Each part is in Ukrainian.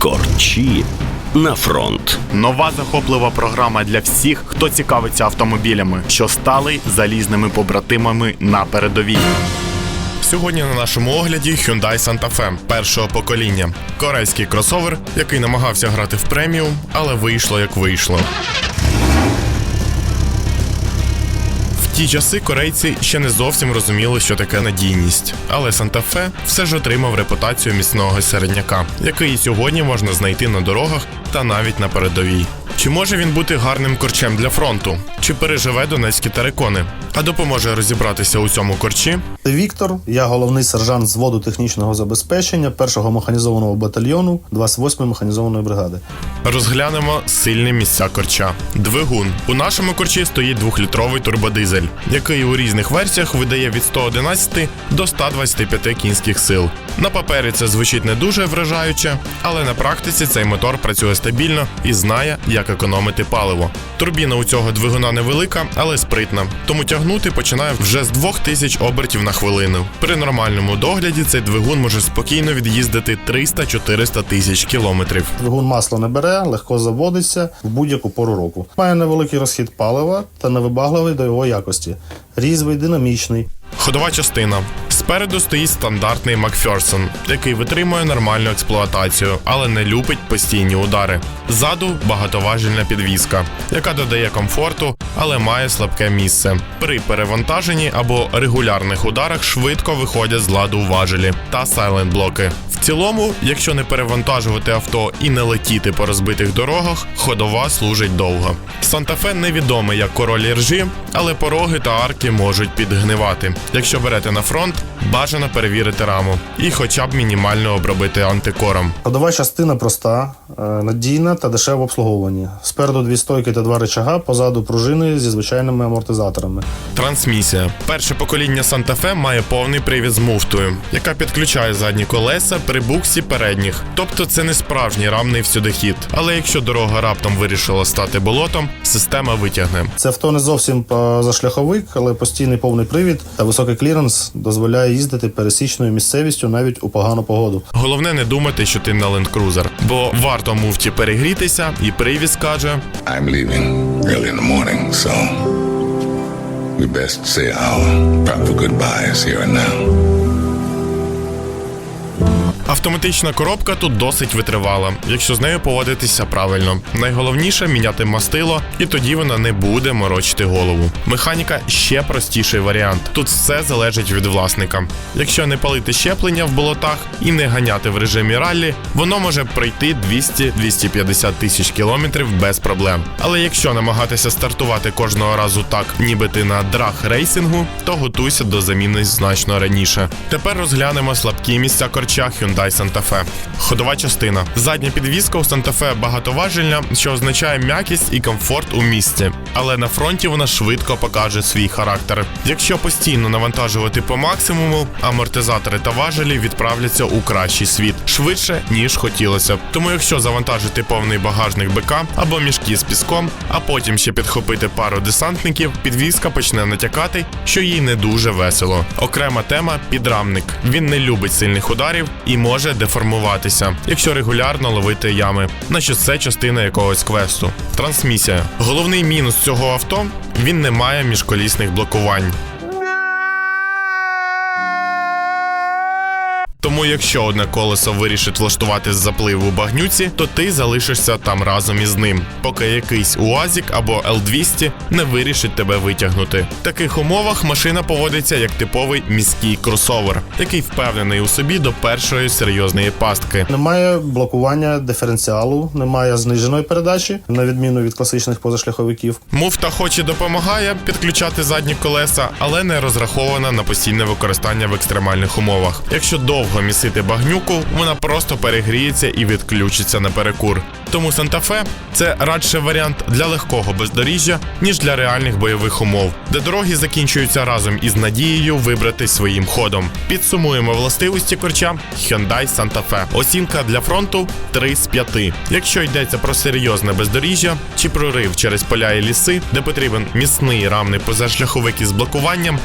Корчі на фронт. Нова захоплива програма для всіх, хто цікавиться автомобілями, що стали залізними побратимами на передовій. Сьогодні на нашому огляді Hyundai Santa Fe першого покоління. Корейський кросовер, який намагався грати в преміум, але вийшло як вийшло. Ті часи корейці ще не зовсім розуміли, що таке надійність. Але Санта-Фе все ж отримав репутацію міцного середняка, який і сьогодні можна знайти на дорогах та навіть на передовій. Чи може він бути гарним корчем для фронту? Чи переживе донецькі терикони? А допоможе розібратися у цьому корчі Віктор, я головний сержант зводу технічного забезпечення першого механізованого батальйону 28-ї механізованої бригади. Розглянемо сильні місця корча. Двигун. У нашому корчі стоїть двохлітровий турбодизель, який у різних версіях видає від 111 до 125 кінських сил. На папері це звучить не дуже вражаюче, але на практиці цей мотор працює стабільно і знає, як економити паливо. Турбіна у цього двигуна невелика, але спритна, тому тягнути починає вже з 2000 обертів на хвилину. При нормальному догляді цей двигун може спокійно від'їздити 300-400 тисяч кілометрів. Двигун масло не бере, легко заводиться в будь-яку пору року. Має невеликий розхід палива та невибагливий до його якості. Різвий, динамічний. Ходова частина. Спереду стоїть стандартний Макферсон, який витримує нормальну експлуатацію, але не любить постійні удари. Ззаду багатоважільна підвізка, яка додає комфорту, але має слабке місце. При перевантаженні або регулярних ударах швидко виходять з ладу важелі та сайлент блоки. В цілому, якщо не перевантажувати авто і не летіти по розбитих дорогах, ходова служить довго. Санта-Фе невідомий як король іржі, але пороги та арки можуть підгнивати. Якщо берете на фронт, бажано перевірити раму і хоча б мінімально обробити антикором. Ходова частина проста, е, надійна та дешево в обслуговуванні. Спереду дві стойки та два рычага, позаду пружини зі звичайними амортизаторами. Трансмісія. Перше покоління Fe має повний привід з муфтою, яка підключає задні колеса при буксі передніх. Тобто це не справжній рамний всюдихід. Але якщо дорога раптом вирішила стати болотом, система витягне. Це авто не зовсім позашляховик, але постійний повний привід та високий кліренс дозволяє їздити пересічною місцевістю навіть у погану погоду. Головне не думати, що ти на лендкрузер, бо варто муфті перегрітися, і привіз каже: I'm leaving early in the morning, so we best say our proper goodbyes here and now. Автоматична коробка тут досить витривала, якщо з нею поводитися правильно. Найголовніше міняти мастило, і тоді вона не буде морочити голову. Механіка ще простіший варіант. Тут все залежить від власника. Якщо не палити щеплення в болотах і не ганяти в режимі раллі, воно може пройти 200-250 тисяч кілометрів без проблем. Але якщо намагатися стартувати кожного разу так, ніби ти на драг рейсингу, то готуйся до заміни значно раніше. Тепер розглянемо слабкі місця корча Hyundai Santa Fe. Ходова частина. Задня підвізка у Santa Fe багатоважельна, що означає м'якість і комфорт у місці. Але на фронті вона швидко покаже свій характер. Якщо постійно навантажувати по максимуму, амортизатори та важелі відправляться у кращий світ швидше ніж хотілося. Тому, якщо завантажити повний багажник БК або мішки з піском, а потім ще підхопити пару десантників, підвізка почне натякати, що їй не дуже весело. Окрема тема підрамник. Він не любить сильних ударів і може деформуватися, якщо регулярно ловити ями, наче це частина якогось квесту. Трансмісія. Головний мінус цього авто він не має міжколісних блокувань. Тому, якщо одне колесо вирішить влаштувати заплив у багнюці, то ти залишишся там разом із ним, поки якийсь УАЗік або Л200 не вирішить тебе витягнути. В таких умовах машина поводиться як типовий міський кросовер, який впевнений у собі до першої серйозної пастки. Немає блокування диференціалу, немає зниженої передачі, на відміну від класичних позашляховиків. Муфта хоч і допомагає підключати задні колеса, але не розрахована на постійне використання в екстремальних умовах. Якщо довго місити багнюку, вона просто перегріється і відключиться на перекур. Тому Санта-Фе це радше варіант для легкого бездоріжжя, ніж для реальних бойових умов, де дороги закінчуються разом із надією вибрати своїм ходом. Підсумуємо властивості корча Hyundai Santa Fe. Оцінка для фронту 3 з 5. Якщо йдеться про серйозне бездоріжжя чи прорив через поля і ліси, де потрібен міцний рамний позашляховик із блокуванням,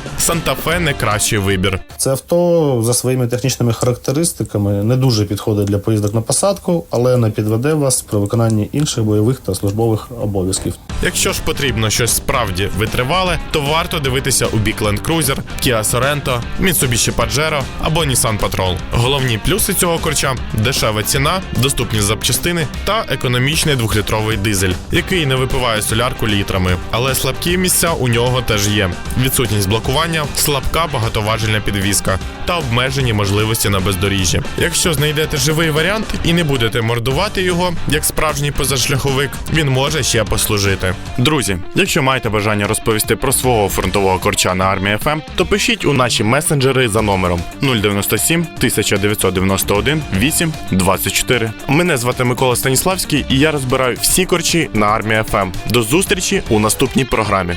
Fe не кращий вибір. Це авто за своїми технічними характеристиками не дуже підходить для поїздок на посадку, але не підведе вас при виконанні інших бойових та службових обов'язків. Якщо ж потрібно щось справді витривале, то варто дивитися у бік Land Cruiser, Kia Sorento, Mitsubishi Pajero або Nissan Patrol. Головні плюси цього корча дешева ціна, доступні запчастини та економічний двохлітровий дизель, який не випиває солярку літрами. Але слабкі місця у нього теж є: відсутність блокування, слабка багатоважельна підвізка та обмежені можливості на бездоріжжі. Якщо знайдете живий варіант і не будете мордувати його як справжній позашляховик, він може ще послужити. Друзі, якщо маєте бажання розповісти про свого фронтового корча на армії ФМ, то пишіть у наші месенджери за номером 097 1991 8 24. Мене звати Микола Станіславський, і я розбираю всі корчі на армії ФМ. До зустрічі у наступній програмі.